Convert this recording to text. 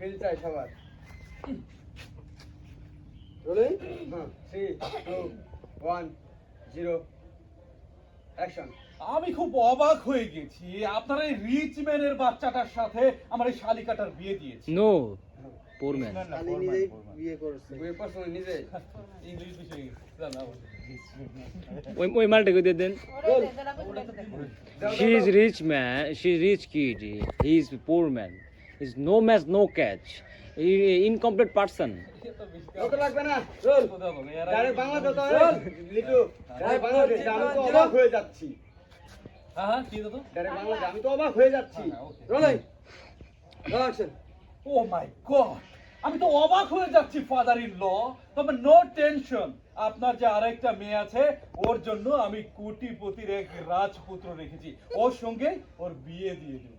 Feel চাই সবার। Rolling three two one zero action আমি খুব অবাক হয়ে গেছি। আপনার এই রিচ ম্যানের বাচ্চাটার সাথে আমার এই শালিকাটার বিয়ে দিয়েছি। নো পোর ম্যান খালি নিজেই বিয়ে করছে। বিয়ে করছে নিজে। ইংলিশ বিষয়ে। ওই ওই মালটাকে দিয়ে দেন। বল। ওটা She is rich man. She is rich kid. He is poor man. Is no match, no catch. He, incomplete person. তো বেশি কত লাগবে না রোল কথা বলে, এরা ডাইরেক্ট কি- বাংলা তো রোল লিটু ডাইরেক্ট বাংলা দে, আমি তো অবাক হয়ে। যাচ্ছি। হ্যাঁ হ্যাঁ কি দাদা? ডাইরেক্ট বাংলা দে, আমি তো অবাক হয়ে যাচ্ছি। হ্যাঁ, okay. Rolling action oh my god! আমি তো অবাক হয়ে যাচ্ছি ফাদার ইন ল তবে নো টেনশন আপনার যে আরেকটা মেয়ে আছে ওর জন্য আমি কোটিপতির এক রাজপুত্র রেখেছি। ওর সঙ্গে ওর বিয়ে দিয়ে দেবো